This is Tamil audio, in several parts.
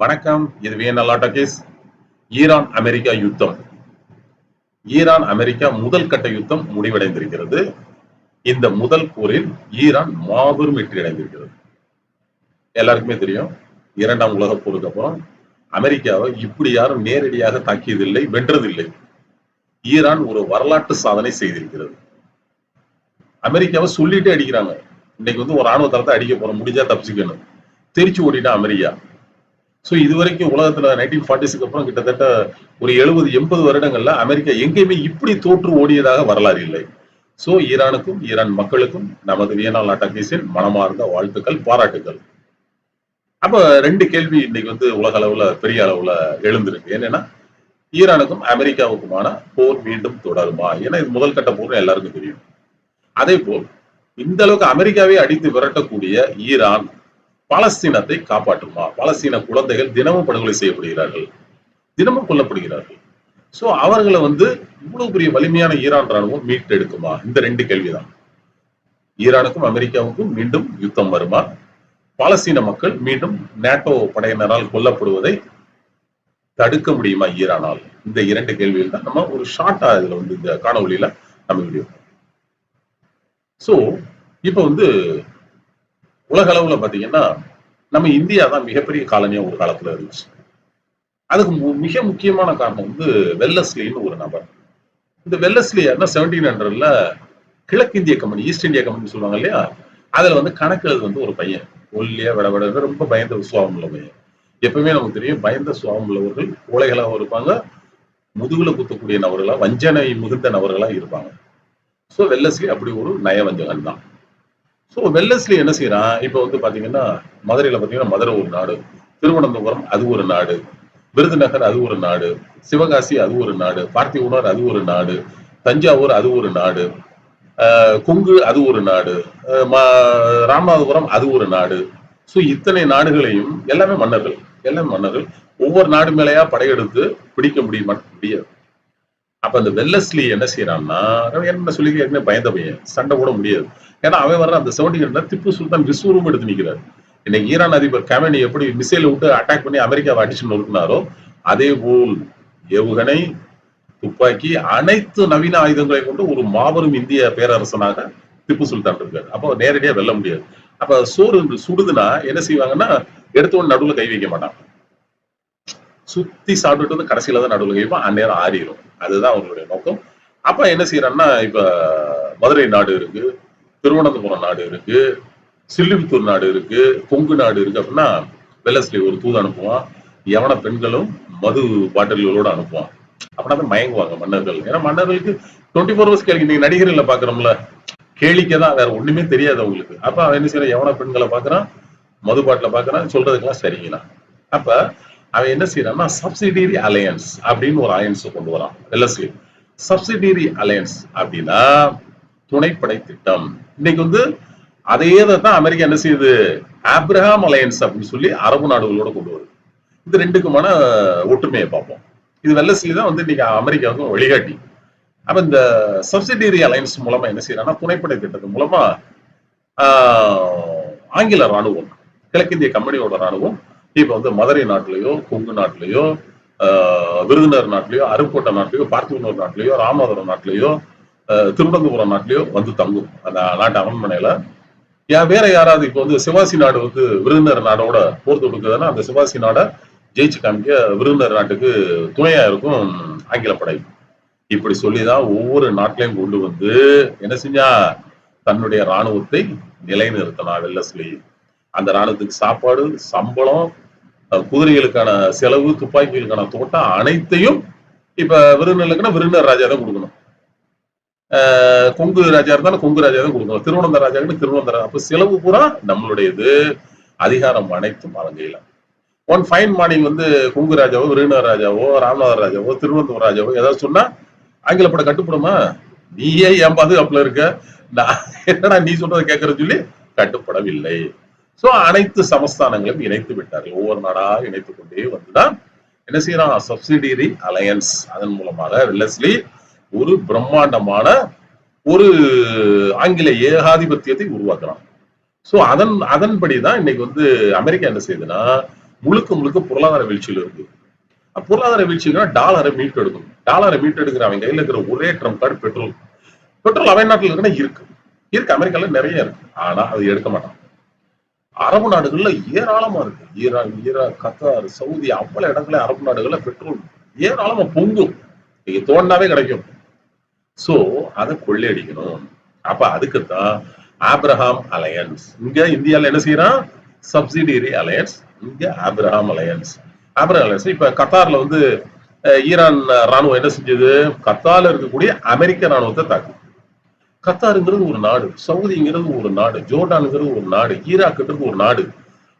வணக்கம் இது வியன்னா டாக்கீஸ் ஈரான் அமெரிக்கா யுத்தம். ஈரான் அமெரிக்கா முதல் கட்ட யுத்தம் முடிவடைந்திருக்கிறது. இந்த முதல் போரில் ஈரான் மாபெரும் வெற்றி அடைந்திருக்கிறது. எல்லாருக்குமே தெரியும் இரண்டாம் உலக போருக்கு அப்புறம் அமெரிக்காவை இப்படி யாரும் நேரடியாக தாக்கியதில்லை வென்றதில்லை. ஈரான் ஒரு வரலாற்று சாதனை செய்திருக்கிறது. அமெரிக்காவை சொல்லிட்டே அடிக்கிறாங்க. இன்னைக்கு வந்து ஒரு ராணுவ தளத்தை அடிக்க போறோம் முடிஞ்சா தப்பிச்சுக்கணும். தெரிச்சு ஓடிட்டான் அமெரிக்கா. ஸோ இது வரைக்கும் உலகத்துல நைன்டீன் ஃபார்ட்டிஸ்க்கு அப்புறம் கிட்டத்தட்ட ஒரு எழுபது எண்பது வருடங்கள்ல அமெரிக்கா எங்கேயுமே இப்படி தோற்று ஓடியதாக வரலாறு இல்லை. ஸோ ஈரானுக்கும் ஈரான் மக்களுக்கும் நமது வியனால் நாட்டாக்கீஸின் மனமார்ந்த வாழ்த்துக்கள் பாராட்டுக்கள். அப்ப ரெண்டு கேள்வி இன்னைக்கு வந்து உலக அளவுல பெரிய அளவுல எழுந்திருக்கு. என்னன்னா ஈரானுக்கும் அமெரிக்காவுக்குமான போர் மீண்டும் தொடருமா? ஏன்னா இது முதல் கட்ட போர்னு எல்லாருக்கும் தெரியும். அதே போல் இந்த அளவுக்கு அமெரிக்காவை அடித்து விரட்டக்கூடிய ஈரான் பாலஸ்தீனத்தை காப்பாற்றுமா? பாலஸ்தீன குழந்தைகள் தினமும் படுகொலை செய்யப்படுகிறார்கள். தினமும் கொல்லப்படுகிறார்கள். சோ அவர்களை வந்து இவ்வளவு பெரிய வலிமையான ஈரான் ராணுவம் மீட்டெடுக்குமா? இந்த ரெண்டு கேள்விதான். ஈரானுக்கும் அமெரிக்காவுக்கும் மீண்டும் யுத்தம் வருமா? பாலஸ்தீன மக்கள் மீண்டும் நேட்டோ படையினரால் கொல்லப்படுவதை தடுக்க முடியுமா ஈரானால்? இந்த இரண்டு கேள்விகள் தான் நம்ம ஒரு ஷார்ட்டா இதுல வந்து இந்த காணொலியில நம்ம வீடியோ சோ இப்ப வந்து உலக அளவுல பாத்தீங்கன்னா நம்ம இந்தியா தான் மிகப்பெரிய காலனியா ஒரு காலத்துல இருந்துச்சு. அதுக்கு மு- மிக முக்கியமான காரணம் வந்து வெல்லஸ்லின்னு ஒரு நபர். இந்த வெல்லஸ்லி யாருன்னா செவன்டீன் ஹண்ட்ரட்ல கிழக்கிந்திய கம்பெனி ஈஸ்ட் இந்தியா கம்பெனி சொல்லுவாங்க இல்லையா? அதுல வந்து கணக்கு எழுது வந்து ஒரு பையன். ஒல்லியா விட விட ரொம்ப பயந்த சுவாபம் உள்ள பையன். எப்பவுமே நமக்கு தெரியும் பயந்த சுவாபம் உள்ளவர்கள் கோழைகளாகவும் இருப்பாங்க. முதுகுல குத்தக்கூடிய நபர்களா வஞ்சனை மிகுந்த நபர்களா இருப்பாங்க. சோ வெல்லஸ்லி அப்படி ஒரு நயவஞ்சகன் தான் சோ வெல்லஸ்லி என்ன செய்யறான் இப்ப வந்து பாத்தீங்கன்னா மதுரையில பாத்தீங்கன்னா மதுரை ஒரு நாடு. திருவனந்தபுரம் அது ஒரு நாடு. விருதுநகர் அது ஒரு நாடு. சிவகாசி அது ஒரு நாடு. பார்த்திபுரம் அது ஒரு நாடு. தஞ்சாவூர் அது ஒரு நாடு. ஆஹ் கொங்கு அது ஒரு நாடு. ராமநாதபுரம் அது ஒரு நாடு. சோ இத்தனை நாடுகளையும் எல்லாமே மன்னர்கள். எல்லாமே மன்னர்கள். ஒவ்வொரு நாடு மேலேயா படையெடுத்து பிடிக்க முடியுமா முடியாது. அப்ப அந்த வெல்லஸ்லி என்ன செய்யறான்னா என்ன சொல்லி ஏற்கனவே பயந்த பையன்? சண்டை கூட முடியாது. ஏன்னா அவன் வர்ற அந்த செவன்டி திப்பு சுல்தான் விஸ்வரூபம் எடுத்து நிக்கிறாரு. இன்னைக்கு ஈரான் அதிபர் கமெனி எப்படி மிசைல் விட்டு அட்டாக் பண்ணி அமெரிக்காவை அடிச்சு நொறுக்கினாரோ அதே போல் ஏவுகணை துப்பாக்கி அனைத்து நவீன ஆயுதங்களை கொண்டு ஒரு மாபெரும் இந்திய பேரரசனாக திப்பு சுல்தான் இருக்காரு. அப்போ நேரடியா வெல்ல முடியாது. அப்ப சோறு சுடுதுன்னா என்ன செய்வாங்கன்னா எடுத்த நடுவுல கை வைக்க மாட்டான். சுத்தி சாப்பிட்டுட்டு வந்து கடைசியில தான் நடுவுல கை அந்நேரம் ஆறிடும் அதுதான் அவங்களுடைய நோக்கம். அப்ப என்ன செய்யறான்னா இப்ப மதுரை நாடு இருக்கு. திருவனந்தபுரம் நாடு இருக்கு சில்லிபுத்தூர் நாடு இருக்கு கொங்கு நாடு இருக்கு அப்படின்னா வெள்ளஸ்லி ஒரு தூது அனுப்புவான் எவன பெண்களும் மது பாட்டில்களோட அனுப்புவான். அப்படின்னா தான் மயங்குவாங்க மன்னர்கள். ஏன்னா மன்னர்களுக்கு டுவெண்ட்டி ஃபோர் ஹவர்ஸ் கேள்வி நீங்க நடிகர்ல பாக்குறோம்ல கேளிக்கை தான் வேற ஒண்ணுமே தெரியாது அவங்களுக்கு. அப்ப அவன் என்ன செய்யறான்? எவன பெண்களை பாக்குறான் மது பாட்டில பாக்குறான் சொல்றதுக்கெல்லாம் சரிங்களா அப்ப அவன் என்ன செய்யறான்னா சப்சிடியரி அலையன்ஸ் அப்படின்னு ஒரு அலையன்ஸ் கொண்டு வரான் வெள்ளஸ்லி சப்சிடியரி அலையன்ஸ் அப்படின்னா துணைப்படை திட்டம் இன்னைக்கு வந்து அதே தான் அமெரிக்கா என்ன செய்யுது? ஆப்ரஹாம் அலையன்ஸ் அப்படின்னு சொல்லி அரபு நாடுகளோட கொண்டு வருது. இது ரெண்டுக்குமான ஒற்றுமையை பார்ப்போம். இது வெள்ளஸ்லி தான் வந்து இன்னைக்கு அமெரிக்காவுக்கும் வழிகாட்டி. அப்ப இந்த சப்சிடரி அலையன்ஸ் மூலமா என்ன செய்யறாங்கன்னா துணைப்படை திட்டத்து மூலமா ஆஹ், ஆங்கில ராணுவம் கிழக்கிந்திய கம்பெனியோட ராணுவம் இப்ப வந்து மதுரை நாட்டிலேயோ கொங்கு நாட்டிலேயோ ஆஹ், நாட்டிலேயோ அருப்புக்கோட்டை நாட்டிலேயோ பார்த்திபனூர் நாட்டிலேயோ ராமநாதபுரம் நாட்டிலேயோ திருவனந்தபுரம் நாட்டிலேயோ வந்து தங்கும். அந்த நாட்டு அரண்மனையில. ஏன் வேற யாராவது இப்ப வந்து சிவாசி நாடு வந்து விருந்தினர் நாடோட போர் தொடுக்குதுன்னா அந்த சிவாசி நாடை ஜெயிச்சு காமிக்க விருந்தினர் நாட்டுக்கு துணையா இருக்கும் ஆங்கில படை. இப்படி சொல்லிதான் ஒவ்வொரு நாட்டிலையும் கொண்டு வந்து என்ன செஞ்சா தன்னுடைய ராணுவத்தை நிலைநிறுத்தினா வெள்ளஸ்லி அந்த ராணுவத்துக்கு சாப்பாடு சம்பளம் குதிரைகளுக்கான செலவு துப்பாக்கிகளுக்கான தோட்டம் அனைத்தையும் இப்ப விருந்தினர்களுக்குன்னா விருந்தினர் ராஜா தான் கொடுக்கணும். கொங்கு ராஜா இருந்தாலும் கொங்கு ராஜா தான் கொடுக்கணும். திருவனந்தபுரம் ராஜாவுக்கு திருவனந்தபுரம் அப்ப செலவு பூரா நம்மளுடையது. அதிகாரம் அனைத்தும் வழங்கையில ஒன் ஃபைன் மார்னிங் வந்து கொங்கு ராஜாவோ விருதுநகர் ராஜாவோ ராமநாதர் ராஜாவோ திருவனந்தபுரம் ராஜாவோ ஏதாவது சொன்னா ஆங்கில படம் கட்டுப்படுமா? நீயே என் பாதுகாப்புல இருக்க? நான் என்னடா நீ சொல்றதை கேட்கற சொல்லி கட்டுப்படவில்லை. சோ அனைத்து சமஸ்தானங்களையும் இணைத்து விட்டார்கள். ஒவ்வொரு நாடா இணைத்துக் கொண்டே வந்துதான் என்ன செய்யறான்? சப்சிடியரி அலையன்ஸ் அதன் மூலமாக வெல்லஸ்லி ஒரு பிரம்மாண்டமான ஒரு ஆங்கில ஏகாதிபத்தியத்தை உருவாக்குறான். சோ அதன் அதன்படிதான் இன்னைக்கு வந்து அமெரிக்கா என்ன செய்யுதுன்னா முழுக்க முழுக்க பொருளாதார வீழ்ச்சியில் இருக்கு பொருளாதார வீழ்ச்சினா டாலரை மீட்டெடுக்கும். டாலரை மீட்டெடுக்கிற அவன் கையில இருக்கிற ஒரே ட்ரம் கார்டு பெட்ரோல். பெட்ரோல் அவன் நாட்டில் இருக்குன்னா இருக்கு. இருக்கு அமெரிக்கால நிறைய இருக்கு. ஆனா அது எடுக்க மாட்டான். அரபு நாடுகள்ல ஏராளமா இருக்கு. ஈரான் ஈராக் கத்தார் சவுதி அவ்வளவு இடங்கள்ல அரபு நாடுகள்ல பெட்ரோல் ஏராளமா பொங்கும். நீங்க தோண்டாவே கிடைக்கும். ஸோ அதை கொள்ளையடிக்கணும். அப்ப அதுக்கு தான் ஆப்ரஹாம் அலையன்ஸ் இங்க இந்தியால என்ன செய்யறான் சப்சிடியரி அலையன்ஸ் இங்க ஆப்ரஹாம் அலையன்ஸ் ஆப்ரஹாம் அலையன்ஸ் இப்ப கத்தார்ல வந்து ஈரான் ராணுவம் என்ன செஞ்சது? கத்தார்ல இருக்கக்கூடிய அமெரிக்க ராணுவத்தை தாக்கு கத்தாருங்கிறது ஒரு நாடு சவுதிங்கிறது ஒரு நாடு ஜோர்டானுங்கிறது ஒரு நாடு ஈராக்குன்றது ஒரு நாடு.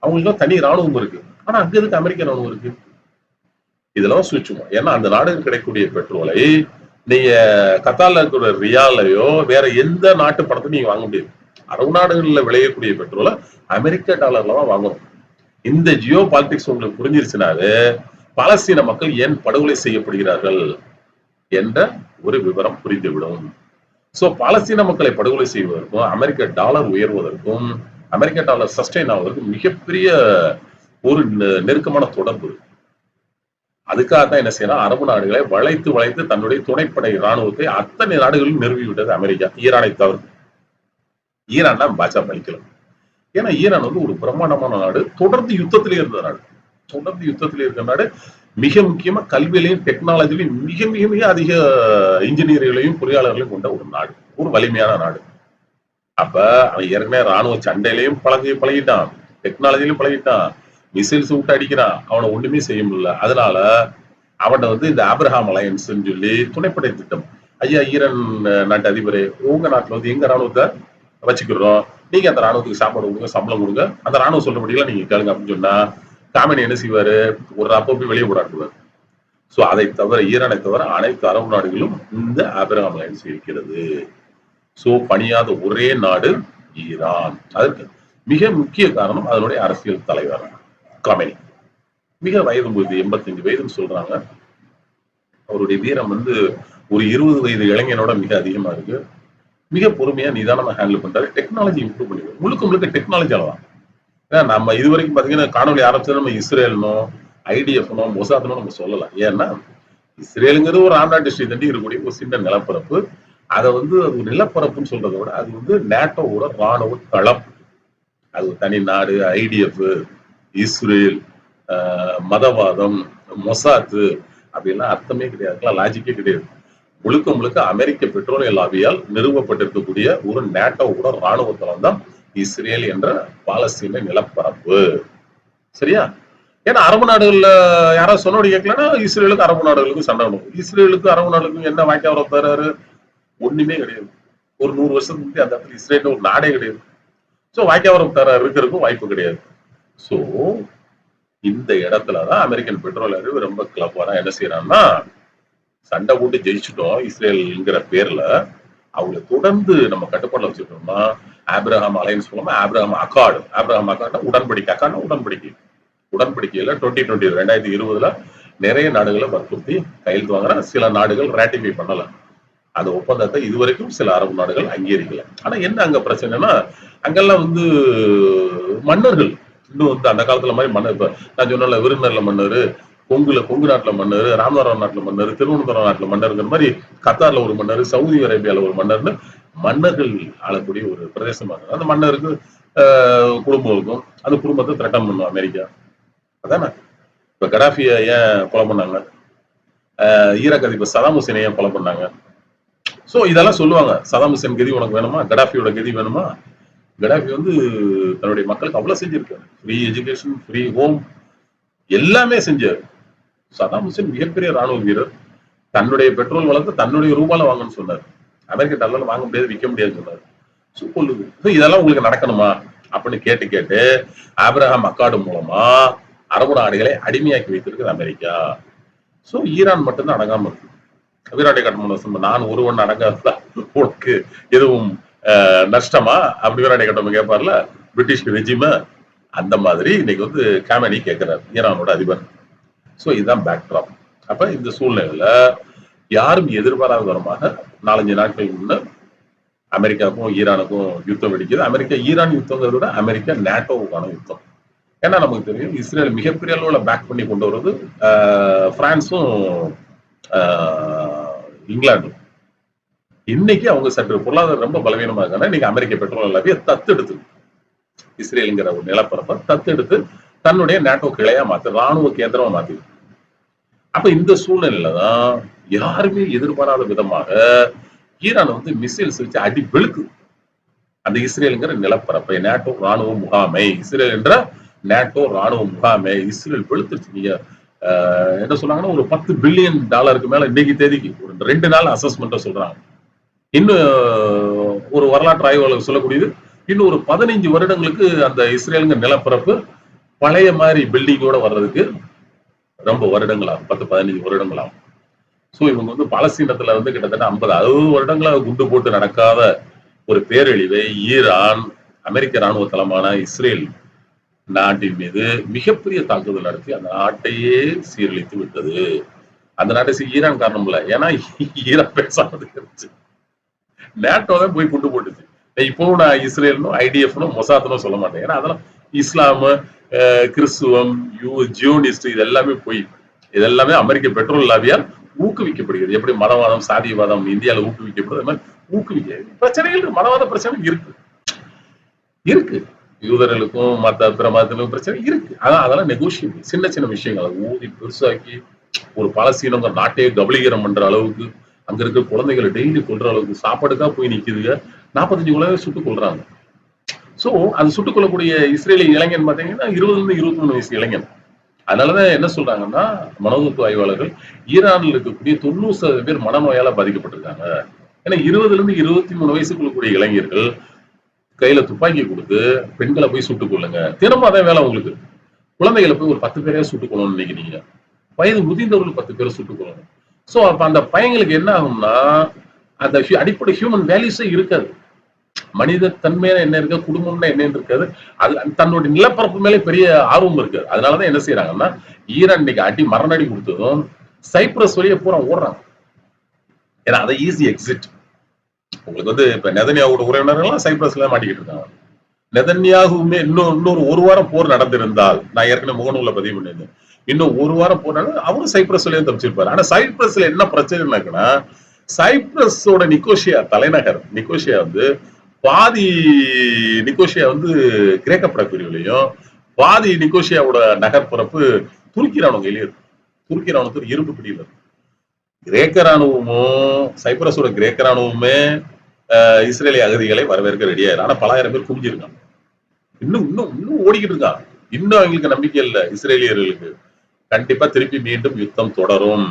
அவங்களுக்கு தனி ராணுவம் இருக்கு. ஆனா அங்க இருக்கு அமெரிக்க ராணுவம் இருக்கு? இதெல்லாம் சுவிட்சுமா ஏன்னா அந்த நாடுகள் கிடைக்கக்கூடிய பெட்ரோலை நீங்க கத்தால இருக்கிற ரியாலையோ வேற எந்த நாட்டு பணத்தையும் நீங்க வாங்க முடியாது அரபு நாடுகளில் விளையக்கூடிய பெட்ரோலை அமெரிக்க டாலர்ல தான் வாங்கணும் இந்த ஜியோ பாலிடிக்ஸ் உங்களுக்கு புரிஞ்சிருச்சுனாவே பாலஸ்தீன மக்கள் ஏன் படுகொலை செய்யப்படுகிறார்கள் என்ற ஒரு விவரம் புரிந்துவிடும் சோ பாலஸ்தீன மக்களை படுகொலை செய்வதற்கும் அமெரிக்க டாலர் உயர்வதற்கும் அமெரிக்க டாலர் சஸ்டெயின் ஆவதற்கும் மிகப்பெரிய ஒரு நெ- நெருக்கமான தொடர்பு இருக்கு. அதுக்காக தான் என்ன செய்யணும் அரபு நாடுகளை வளைத்து வளைத்து தன்னுடைய துணைப்படை ராணுவத்தை அத்தனை நாடுகளிலும் நிறுவிவிட்டது அமெரிக்கா. ஈரானை தவிர ஈரான் தான் பாஜா பழிக்கலாம் ஏன்னா ஈரான் வந்து ஒரு பிரம்மாண்டமான நாடு. தொடர்ந்து யுத்தத்திலே இருந்த நாடு. தொடர்ந்து யுத்தத்தில் இருக்கிற நாடு. மிக முக்கியமா கல்வியிலையும் டெக்னாலஜிலையும் மிக மிக மிக அதிக இன்ஜினியர்களையும் பொறியாளர்களையும் கொண்ட ஒரு நாடு. ஒரு வலிமையான நாடு. அப்ப அவன் ஏற்கனவே ராணுவ சண்டையிலையும் பழகி பழகிட்டான். டெக்னாலஜிலையும் பழகிட்டான். மிசைல்ஸ் விட்டு அடிக்கிறான் அவனை ஒண்ணுமே செய்ய முடியல. அதனால அவனை வந்து இந்த ஆப்ரஹாம் அலையன்ஸ் சொல்லி துணைப்படை திட்டம். ஐயா ஈரான் நாட்டு அதிபரே உங்க நாட்டுல வந்து எங்க ராணுவத்தை வச்சுக்கிறோம்? நீங்க அந்த ராணுவத்துக்கு சாப்பாடு கொடுங்க சம்பளம் கொடுங்க. அந்த ராணுவம் சொல்றபடியெல்லாம் நீங்க கேளுங்க அப்படின்னு சொன்னா காமெடி என்ன செய்வாரு? ஒரு அப்போ போய் வெளியே போடாட்டுவார் சோ அதை தவிர ஈரானை தவிர அனைத்து அரபு நாடுகளும் இந்த ஆபிரகாம் அலையன்ஸ் இருக்கிறது. சோ பணியாத ஒரே நாடு ஈரான். அதற்கு மிக முக்கிய காரணம் அதனுடைய அரசியல் தலைவர் கமெனி மிக வயது முதிர்வு எண்பத்தஞ்சு வயதுன்னு சொல்றாங்க. அவருடைய வீரம் வந்து ஒரு இருபது வயது இளைஞனோட மிக அதிகமா இருக்கு. மிக பொறுமையா நிதானமா ஹேண்டில் பண்றாரு. டெக்னாலஜி இம்ப்ரூவ் பண்ணி முழுக்க முழுக்க டெக்னாலஜியால தான். ஏன்னா நம்ம இது வரைக்கும் பாத்தீங்கன்னா காணொலி ஆரம்பிச்சது நம்ம இஸ்ரேல்னோ ஐடிஎஃப்னோ மொசாத்னோ நம்ம சொல்லலாம் ஏன்னா இஸ்ரேலுங்கிறது ஒரு ஆண்டா டிஸ்ட்ரிக் தண்டி இருக்கக்கூடிய ஒரு சின்ன நிலப்பரப்பு. அதை வந்து அது நிலப்பரப்புன்னு சொல்றதை விட அது வந்து நேட்டோவோட ராணுவ தளம். அது தனி நாடு ஐடிஎஃப். இஸ்ரேல் ஆஹ், மதவாதம் மொசாத்து அப்படிலாம் அர்த்தமே கிடையாது. லாஜிக்கே கிடையாது. முழுக்க முழுக்க அமெரிக்க பெட்ரோலிய லாபியால் நிறுவப்பட்டிருக்கக்கூடிய ஒரு நேட்டோவோட ராணுவ தளம் தான் இஸ்ரேல் என்ற பாலஸ்தீன நிலப்பரப்பு. சரியா? ஏன்னா அரபு நாடுகள்ல யாராவது சொன்னோடு கேட்கலன்னா இஸ்ரேலுக்கு அரபு நாடுகளுக்கும் சண்டை வரும் இஸ்ரேலுக்கு அரபு நாடுகளுக்கும் என்ன வாய்க்கா வர தராரு? ஒண்ணுமே கிடையாது. ஒரு நூறு வருஷத்துக்கு முன்னாடி அந்த இடத்துல இஸ்ரேல் ஒரு நாடே கிடையாது. ஸோ வாய்க்காவரம் தர இருக்கிறதுக்கும் வாய்ப்பு கிடையாது. ஸோ இந்த இடத்துல தான் அமெரிக்கன் பெட்ரோல் அறிவு ரொம்ப கிளப்பாரா என்ன செய்யறான்னா சண்டை போட்டு ஜெயிச்சுட்டோம் இஸ்ரேல்ங்கிற பேர்ல. அவங்களை தொடர்ந்து நம்ம கட்டுப்பாடுல வச்சுட்டோம்னா ஆப்ரஹாம் அலைன்ஸ் மூலமா ஆப்ரஹாம் அக்கார்டு ஆப்ரஹாம் அக்கார்டு உடன்படிக்கை அக்கார்டு உடன்படிக்கை. உடன்படிக்கையில டுவெண்ட்டி டுவெண்ட்டி ரெண்டாயிரத்தி இருபதுல நிறைய நாடுகளை வற்புறுத்தி கையெழுத்து வாங்குற சில நாடுகள் ராட்டிஃபை பண்ணல. அந்த ஒப்பந்தத்தை இதுவரைக்கும் சில அரபு நாடுகள் அங்கீகரிக்கல. ஆனா என்ன அங்க பிரச்சனைனா அங்கெல்லாம் வந்து மன்னர்கள் இன்னும் வந்து அந்த காலத்துல மாதிரி மன்னர். இப்ப நான் சொன்னல விருந்தினர்ல மன்னர் கொங்குல கொங்கு நாட்டுல மன்னர் ராமநாதபுரம் நாட்டுல மன்னர் திருவனந்தபுரம் நாட்டுல மன்னருங்கிற மாதிரி கத்தார்ல ஒரு மன்னர் சவுதி அரேபியால ஒரு மன்னர்னு மன்னர்கள் ஆளக்கூடிய ஒரு பிரதேசமா இருக்கு அந்த மன்னருக்கு ஆஹ், குடும்பம் இருக்கும். அந்த குடும்பத்தை திரட்டம் பண்ணும் அமெரிக்கா. அதானே? இப்ப கடாஃபிய ஏன் கொலை பண்ணாங்க? ஆஹ், ஈராக் அதிபர் சதாம் ஹுசேனை ஏன் கொலை பண்ணாங்க? சோ இதெல்லாம் சொல்லுவாங்க. சதாம் ஹுசேன் கதி உனக்கு வேணுமா? கடாஃபியோட கதி வேணுமா? கடாஃபி வந்து தன்னுடைய மக்களுக்கு அவ்வளவு செஞ்சிருக்காரு. ஃப்ரீ எஜுகேஷன் ஃப்ரீ ஹோம் எல்லாமே செஞ்சாரு. சதாம் ஹுசேன் மிகப்பெரிய ராணுவ வீரர். தன்னுடைய பெட்ரோல் வளர்த்து தன்னுடைய ரூபால வாங்கன்னு சொன்னார். அமெரிக்க டாலர்ல வாங்க முடியாது விற்க முடியாதுன்னு சொன்னார். சோ இதெல்லாம் உங்களுக்கு நடக்கணுமா? அப்படின்னு கேட்டு கேட்டு ஆப்ரஹாம் அக்காடு மூலமா அரபு நாடுகளை அடிமையாக்கி வைத்திருக்குது அமெரிக்கா. சோ ஈரான் மட்டும்தான் அடங்காம இருக்கு. வீராட்டை கட்டணம் நான் ஒருவன் அடங்காததா? உனக்கு எதுவும் நஷ்டமா? அப்படி வேற கட்டணம் கேட்பார்ல பிரிட்டிஷ் ரெஜிம அந்த மாதிரி இன்னைக்கு வந்து காமெடி கேட்கிறார் ஈரானோட அதிபர். சோ இதுதான் பேக்ட்ராப் அப்ப இந்த சூழ்நிலையில யாரும் எதிர்பாராத விதமாக நாலஞ்சு நாட்கள் முன்ன அமெரிக்காவுக்கும் ஈரானுக்கும் யுத்தம் வெடிக்குது. அமெரிக்கா ஈரான் யுத்தங்கிறத விட அமெரிக்கா நேட்டோவுக்கான யுத்தம். ஏன்னா நமக்கு தெரியும் இஸ்ரேல் மிகப்பெரிய அளவில் பேக் பண்ணி கொண்டு வர்றது ஆஹ், பிரான்சும் ஆஹ், இங்கிலாந்தும். இன்னைக்கு அவங்க சற்று பொருளாதாரம் ரொம்ப பலவீனமா இருக்காங்க. இன்னைக்கு அமெரிக்க பெட்ரோல் எல்லாமே தத்தெடுத்து. இஸ்ரேலுங்கிற ஒரு நிலப்பரப்பை தத்தெடுத்து தன்னுடைய நேட்டோ கிளையா மாத்து ராணுவ கேந்திரமா மாத்தி. அப்ப இந்த சூழ்நிலையில தான் யாருமே எதிர்பாராத விதமாக ஈரான் வந்து மிசைல்ஸ் வச்சு அடி வெளுக்குது அந்த இஸ்ரேலுங்கிற நிலப்பரப்பை நேட்டோ ராணுவ முகாமை இஸ்ரேல் என்ற நேட்டோ ராணுவ முகாமை இஸ்ரேல் வெளுத்துருச்சு. நீங்க ஆஹ், என்ன சொன்னாங்கன்னா ஒரு பத்து பில்லியன் டாலருக்கு மேல இன்னைக்கு தேதிக்கு. ஒரு ரெண்டு நாள் அசஸ்மெண்ட்டை சொல்றாங்க. இன்னும் ஒரு வரலாற்று ஆய்வாளர் சொல்லக்கூடியது. இன்னும் ஒரு பதினைஞ்சு வருடங்களுக்கு அந்த இஸ்ரேலுங்க நிலப்பரப்பு பழைய மாதிரி பில்டிங்கோட வர்றதுக்கு ரொம்ப வருடங்களாகும். பத்து பதினஞ்சு வருடங்களாகும். ஸோ இவங்க வந்து பாலஸ்தீனத்துல வந்து கிட்டத்தட்ட ஐம்பது அறுபது வருடங்களா குண்டு போட்டு நடக்காத ஒரு பேரழிவை ஈரான் அமெரிக்க ராணுவ தளமான இஸ்ரேல் நாட்டின் மீது மிகப்பெரிய தாக்குதல் நடத்தி அந்த நாட்டையே சீரழித்து விட்டது. அந்த நாட்டை ஈரான் காரணம் இல்ல. ஏன்னா ஈரான் பேசாமல் இருந்துச்சு. நேட்டோ தான் போய் குண்டு போட்டுச்சு. இப்போ நான் இஸ்ரேல்னும் ஐடிஎஃப்னும் மொசாத்னும் சொல்ல மாட்டேன். ஏன்னா அதெல்லாம் இஸ்லாமு கிறிஸ்துவம் யூ ஜியோனிஸ்ட் இது எல்லாமே போய் இது எல்லாமே அமெரிக்க பெட்ரோல் லாபியால் ஊக்குவிக்கப்படுகிறது. எப்படி மதவாதம் சாதியவாதம் இந்தியாவில் ஊக்குவிக்கப்படுது அது மாதிரி ஊக்குவிக்க பிரச்சனைகள் மதவாத பிரச்சனை இருக்கு. இருக்கு. யூதர்களுக்கும் மத்த பிற மதத்திலும் பிரச்சனை இருக்கு. அதான் அதெல்லாம் நெகோசியபிள் சின்ன சின்ன விஷயங்கள் ஊதி பெருசாக்கி ஒரு பாலஸ்தீனங்கிற நாட்டையே கபலீகரம் பண்ற அளவுக்கு அங்க இருக்க குழந்தைகளை டெய்லி கொல்ற அளவுக்கு சாப்பாடுக்கா போய் நிக்குதுங்க. நாற்பத்தஞ்சு குழந்தை சுட்டு கொள்றாங்க சோ அது சுட்டுக் கொள்ளக்கூடிய இஸ்ரேலிய இளைஞன் பாத்தீங்கன்னா இருபதுல இருந்து இருபத்தி மூணு வயசு இளைஞன். அதனாலதான் என்ன சொல்றாங்கன்னா மனோதத்துவ ஆய்வாளர்கள் ஈரானில் இருக்கக்கூடிய தொண்ணூறு சதவீத பேர் மனநோயால பாதிக்கப்பட்டிருக்காங்க. ஏன்னா இருபதுல இருந்து இருபத்தி மூணு வயசுக்குள்ள கூடிய இளைஞர்கள் கையில துப்பாக்கி கொடுத்து பெண்களை போய் சுட்டுக் கொள்ளுங்க திரும்ப அதே வேலை உங்களுக்கு. குழந்தைகளை போய் ஒரு பத்து பேரையா சுட்டுக் கொள்ளணும்னு நினைக்கிறீங்க. வயது முதிர்ந்தவர்கள் பத்து பேரை சுட்டுக் கொள்ளணும் சோ அப்ப அந்த பையங்களுக்கு என்ன ஆகும்னா அந்த அடிப்படை ஹியூமன் வேல்யூஸே இருக்காது. மனித தன்மையான என்ன இருக்கு குடும்பம்னா என்ன இருக்காது. அது தன்னுடைய நிலப்பரப்பு மேலே பெரிய ஆர்வம் இருக்கு. அதனாலதான் என்ன செய்யறாங்கன்னா ஈரான் இன்னைக்கு அடி மரணடி கொடுத்ததும் சைப்ரஸ் வழியே பூரா ஓடுறாங்க. ஏன்னா அதை ஈஸி எக்ஸிட் உங்களுக்கு வந்து இப்ப நெதன்யாவோட உறவினர்கள்லாம் சைப்ரஸ்ல மாட்டிக்கிட்டு இருக்காங்க. நெதன்யாகுமே இன்னும் இன்னொரு ஒரு வாரம் போர் நடந்திருந்தால் நான் ஏற்கனவே முகநூல பதிவு பண்ணியிருந்தேன். இன்னும் ஒரு வாரம் போனாலும் அவரும் சைப்ரஸ்லயே தப்பிச்சிருப்பாரு. ஆனா சைப்ரஸ்ல என்ன பிரச்சனைனாக்குன்னா சைப்ரஸோட நிக்கோஷியா தலைநகர் நிக்கோஷியா வந்து பாதி நிக்கோஷியா வந்து கிரேக்க படப்பிரிவுலையும் பாதி நிக்கோஷியாவோட நகர்பரப்பு துருக்கி ராணுவம் கையிலே இருக்கு துருக்கி ராணுவத்துக்கு இரும்பு பிடியில் இருக்கு. கிரேக்க ராணுவமும் சைப்ரஸோட கிரேக்க ராணுவமுமே இஸ்ரேலிய அகதிகளை வரவேற்க ரெடியா ஆனா பலாயிரம் பேர் குமிஞ்சிருக்காங்க இன்னும் இன்னும் இன்னும் ஓடிக்கிட்டு இருக்கான் இன்னும் அவங்களுக்கு நம்பிக்கை இல்லை இஸ்ரேலியர்களுக்கு. கண்டிப்பா திருப்பி மீண்டும் யுத்தம் தொடரும்.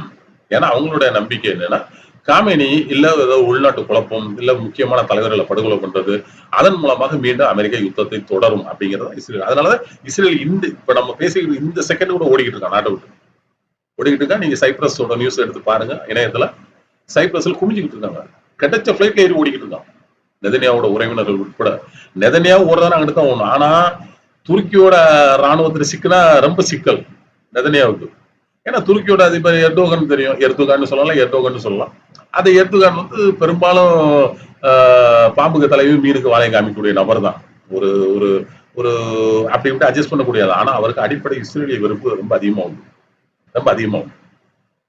ஏன்னா அவங்களுடைய நம்பிக்கை என்னன்னா காமினி இல்ல ஏதோ உள்நாட்டு குழப்பம் இல்ல முக்கியமான தலைவர்களை படுகொலை பண்றது அதன் மூலமாக மீண்டும் அமெரிக்கா யுத்தத்தை தொடரும் அப்படிங்கிறது இஸ்ரேல் அதனாலதான் இஸ்ரேல் இந்த இப்ப நம்ம பேசிக்கிட்டு இந்த செகண்ட் கூட ஓடிக்கிட்டு இருக்கான் நாட்டை விட்டு. ஓடிக்கிட்டு இருக்கா? நீங்க சைப்ரஸோட நியூஸ் எடுத்து பாருங்க இணையத்துல. சைப்ரஸ்ல குமிஞ்சுக்கிட்டு இருக்காங்க. கிடைச்ச பிளைட்ல ஏறி ஓடிக்கிட்டு இருக்கான். நெதனியாவோட உறவினர்கள் உட்பட. நெதனியாவும் ஓடுறதான அங்கிட்டு தான் ஓடணும். ஆனா துருக்கியோட ராணுவத்துல சிக்கனா ரொம்ப சிக்கல். நெதனியாவுக்கு ஏன்னா துருக்கியோட அதிபர் எர்டோகன் தெரியும். எர்டோகான்னு சொல்லலாம் எர்டோகன் சொல்லலாம். அந்த எர்துகான் வந்து பெரும்பாலும் ஆஹ், பாம்புக்கு தலைவி மீனுக்கு வாழை காமிக்கக்கூடிய நபர் தான். ஒரு ஒரு ஒரு அப்படி இப்படி அட்ஜஸ்ட் பண்ணக்கூடியது. ஆனால் ஆனா அவருக்கு அடிப்படை இஸ்ரேலிய வெறுப்பு ரொம்ப அதிகமாக உண்டு. ரொம்ப அதிகமாக உண்டு.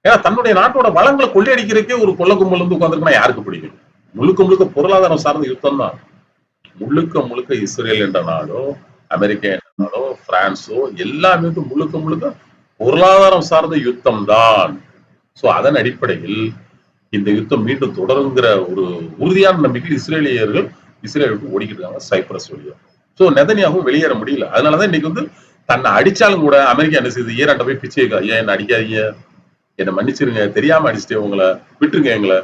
ஏன்னா தன்னுடைய நாட்டோட வளங்களை கொள்ளையடிக்கிறதுக்கே ஒரு கொள்ள கும்பல் வந்து உட்காந்துருக்குன்னா யாருக்கு பிடிக்கும்? முழுக்க முழுக்க பொருளாதாரம் சார்ந்த யுத்தம் தான். முழுக்க முழுக்க இஸ்ரேல் என்ற நாடோ அமெரிக்கா என்ற நாடோ பிரான்ஸோ எல்லாமே வந்து முழுக்க முழுக்க பொருளாதாரம் சார்ந்த யுத்தம் தான் சோ அதன் அடிப்படையில் இந்த யுத்தம் மீண்டும் தொடருங்கிற ஒரு உறுதியான நம்பிக்கை இஸ்ரேலியர்கள் இஸ்ரேலுக்கு ஓடிக்கிட்டு இருக்காங்க சைப்ரஸ் வழியா. சோ நெதனியாகவும் வெளியேற முடியல. அதனாலதான் இன்னைக்கு வந்து தன்னை அடிச்சாலும் கூட அமெரிக்கா என்ன செய்யுது ஈராண்ட போய் பிச்சை ஐயா என்ன அடிக்காதீங்க? என்னை மன்னிச்சிருங்க. தெரியாம அடிச்சுட்டே உங்களை. விட்டுருங்க எங்களை.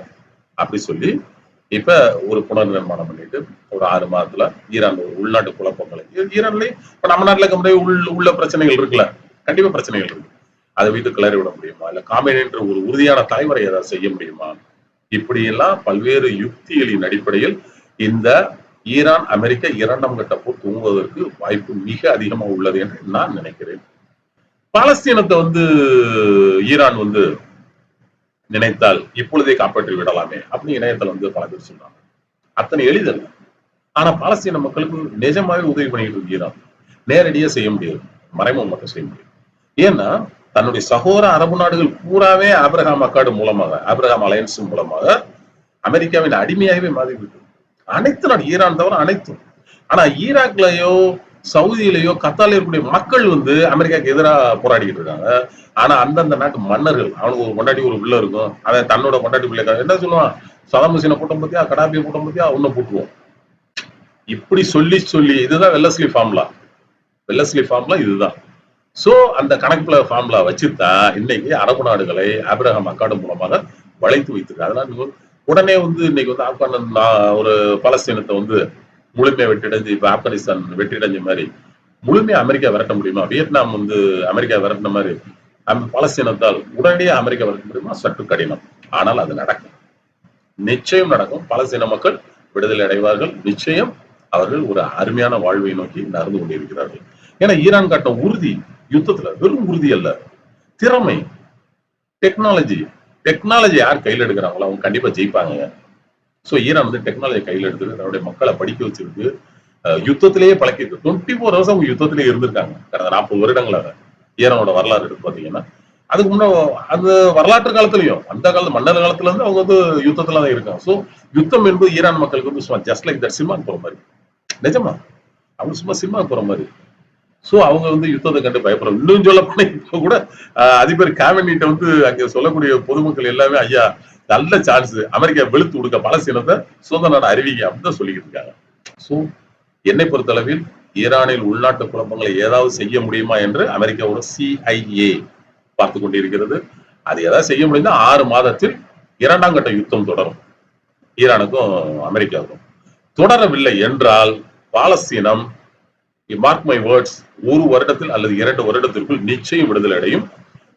அப்படி சொல்லி இப்ப ஒரு புனர் நிர்மாணம் பண்ணிட்டு ஒரு ஆறு மாதத்துல ஈரான் உள்நாட்டு குழப்பங்களை ஈ- ஈரான்லயும் இப்ப நம்ம நாட்டுல இருக்க முடியாது உள் உள்ள பிரச்சனைகள் இருக்குல்ல. கண்டிப்பா பிரச்சனைகள் இருக்கு. அதை வீட்டு கிளறி விட முடியுமா? இல்ல காமினேன்ற ஒரு உறுதியான தலைவரை ஏதாவது செய்ய முடியுமா? இப்படியெல்லாம் பல்வேறு யுக்திகளின் அடிப்படையில் இந்த ஈரான் அமெரிக்கா இரண்டாம் கட்ட போர் தூங்குவதற்கு வாய்ப்பு மிக அதிகமா உள்ளது என்று நான் நினைக்கிறேன். பாலஸ்தீனத்தை வந்து ஈரான் வந்து நினைத்தால் இப்பொழுதே காப்பாற்றி விடலாமே அப்படின்னு இணையத்தில் வந்து பல பேர் சொன்னாங்க அத்தனை எளிதல்ல. ஆனா பாலஸ்தீன மக்களுக்கு நிஜமாவே உதவி பண்ணிட்டு இருக்கு ஈரான். நேரடியா செய்ய முடியாது. மறைமுகமாக செய்ய முடியும் ஏன்னா தன்னுடைய சகோதர அரபு நாடுகள் பூராவே ஆபிரகாம் அக்காடு மூலமாக ஆப்ரஹாம் அலையன்ஸ் மூலமாக அமெரிக்காவின் அடிமையாகவே மாறிவிட்டது. அனைத்து நாடு ஈரான் தவிர அனைத்தும். ஆனா ஈராக்லயோ சவுதியிலயோ கத்தால இருக்கக்கூடிய மக்கள் வந்து அமெரிக்காவுக்கு எதிராக போராடிக்கிட்டு இருக்காங்க. ஆனா அந்தந்த நாட்டு மன்னர்கள் அவனுக்கு ஒரு கொண்டாடி ஒரு பிள்ளை இருக்கும். அவன் தன்னோட கொண்டாடி பிள்ளை என்ன சொல்லுவான்? சதாம் ஹுசேனை பத்தியா கடாபியை போட்டோம் பத்தியா ஒன்னும் போட்டுருவோம் இப்படி சொல்லி சொல்லி இதுதான் வெள்ளஸ்லி ஃபார்ம்லா. வெள்ளஸ்லி ஃபார்ம்லா இதுதான். சோ அந்த கணக்குல ஃபார்முலா வச்சுதான் இன்னைக்கு அரபு நாடுகளை ஆபிரகாம் அக்காடு மூலமாக வளைத்து வைத்திருக்கு அதனால உடனே வந்து இன்னைக்கு வந்து ஆப்கான் ஒரு பலஸ்தீனத்தை வந்து முழுமையா வெற்றிடைஞ்சு இப்ப ஆப்கானிஸ்தான் வெற்றிடைஞ்ச மாதிரி முழுமையா அமெரிக்கா விரட்ட முடியுமா? வியட்நாம் வந்து அமெரிக்கா விரட்டின மாதிரி அந்த பலஸ்தீனத்தால் உடனடியாக அமெரிக்கா விரட்ட முடியுமா? சற்று கடினம். ஆனால் அது நடக்கும். நிச்சயம் நடக்கும். பலஸ்தீன மக்கள் விடுதலை அடைவார்கள். நிச்சயம் அவர்கள் ஒரு அருமையான வாழ்வை நோக்கி நடந்து கொண்டிருக்கிறார்கள். ஏன்னா ஈரான் காட்ட உறுதி யுத்தத்துல வெறும் உறுதி அல்ல. திறமை டெக்னாலஜி டெக்னாலஜி யார் கையில் எடுக்கிறாங்களோ அவங்க கண்டிப்பா ஜெயிப்பாங்க. சோ ஈரான் வந்து டெக்னாலஜி கையில் எடுத்து தன்னுடைய மக்களை படிக்க வச்சிருக்கு யுத்தத்திலேயே பழக்கிருக்கு டுவெண்ட்டி ஃபோர் ஹவர்ஸ் அவங்க யுத்தத்திலேயே இருந்திருக்காங்க. கடந்த நாற்பது வருடங்களாக ஈரானோட வரலாறு எடுத்து பாத்தீங்கன்னா அதுக்கு முன்ன அந்த வரலாற்று காலத்துலயும் அந்த காலத்து மன்னர் காலத்துல இருந்து அவங்க வந்து யுத்தத்துல தான் இருக்காங்க. சோ யுத்தம் என்பது ஈரான் மக்களுக்கு வந்து சும்மா ஜஸ்ட் லைக் தட் சினிமாக்கு போற மாதிரி. நிஜமா? அவங்க சும்மா சினிமாக்கு போற மாதிரி. சோ அவங்க வந்து யுத்தத்தை கண்டு பயப்படுறாங்க. இன்னும் சொல்ல போனா இப்ப கூட அதிபர் காவனிட்ட வந்து அங்கே சொல்லக்கூடிய பொதுமக்கள் எல்லாமே ஐயா நல்ல சான்ஸ் அமெரிக்கா வெளுத்து கொடுக்க பலஸ்தீனத்தை சொந்த நாடு அறிவிங்க அப்படின்னு தான் சொல்லிக்கிட்டு இருக்காங்க. ஸோ என்னை பொறுத்தளவில் ஈரானில் உள்நாட்டு குழப்பங்களை ஏதாவது செய்ய முடியுமா என்று அமெரிக்காவோட சிஐஏ பார்த்து கொண்டிருக்கிறது. அது ஏதாவது செய்ய முடியும்னா ஆறு மாதத்தில் இரண்டாம் கட்ட யுத்தம் தொடரும். ஈரானுக்கும் அமெரிக்காவுக்கும். தொடரவில்லை என்றால் பாலஸ்தீனம் மார்க் மை வேர்ட்ஸ் ஒரு வருடத்தில் அல்லது இரண்டு வருடத்திற்குள் நிச்சயம் விடுதலை அடையும்.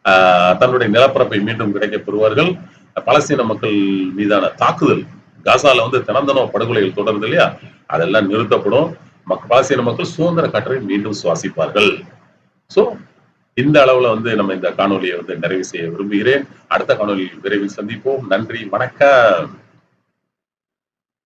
ஆஹ் தன்னுடைய நிலப்பரப்பை மீண்டும் கிடைக்கப் பெறுவார்கள். பலஸ்தீன மக்கள் மீதான தாக்குதல் காசால வந்து தினந்தனம் படுகொலைகள் தொடர்ந்து இல்லையா? அதெல்லாம் நிறுத்தப்படும். மக் மக்கள் சுதந்திர காற்றை மீண்டும் சுவாசிப்பார்கள். சோ இந்த அளவுல வந்து நம்ம இந்த காணொலியை வந்து நிறைவு செய்ய விரும்புகிறேன். அடுத்த காணொலியில் விரைவில் சந்திப்போம். நன்றி வணக்கம்.